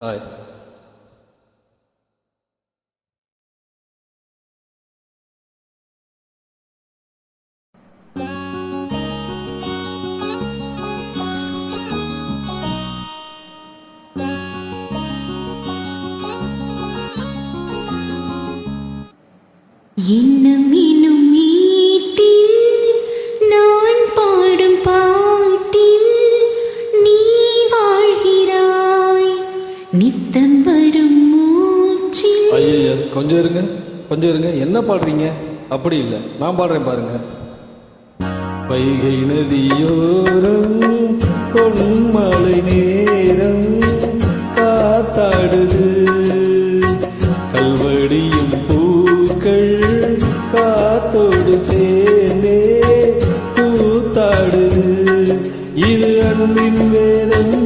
Hi இன்னும் இன்னும் கொஞ்சம் இருங்க. என்ன பாடுறீங்க? அப்படி இல்லை. நான் பாடுறேன் பாருங்க. வைகை நதியோரம் பொன்மலை நேரம் காத்தாடுது. கல்வடியும் பூக்கள் காத்தோடு சேர்ந்தே கூத்தாடுது இது அன்பின் வேதம்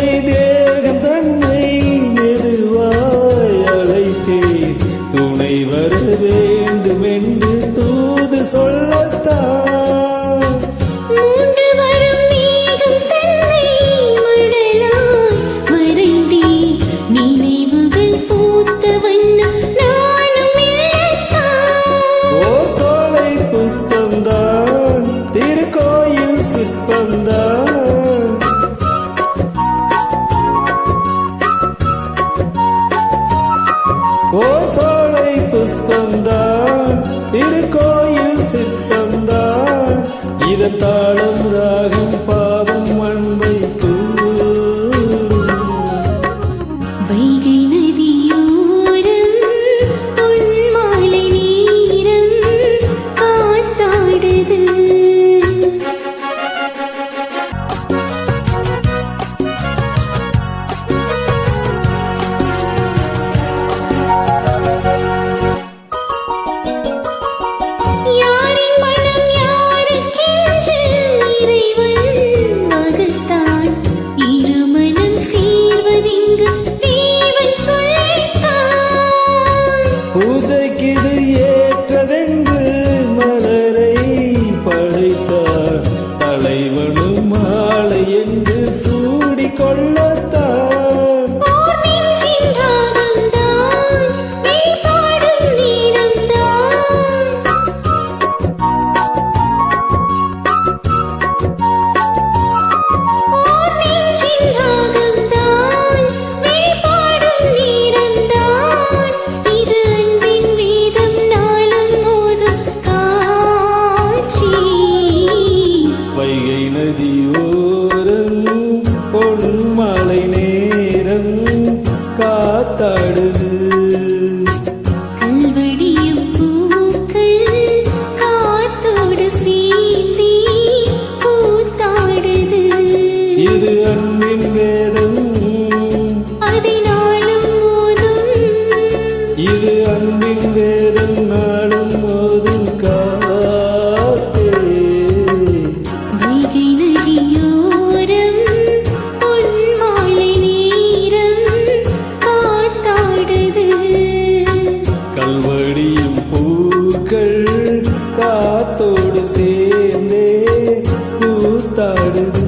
தேகம் தன்னை மெதுவாய் அழைத்தேன் துணை வர வேண்டும் என்று தூது சொல்லத்தான் மூன்று வரும் மேகம் ஓர் புஷ்பந்தான் திருக்கோயில் சிற்பம்தான் இதன் தாளம் ராகம் வடியும் பூக்கள் காத்தோடு சேர்ந்தே கூத்தாடுது.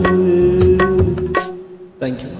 தேங்க்யூ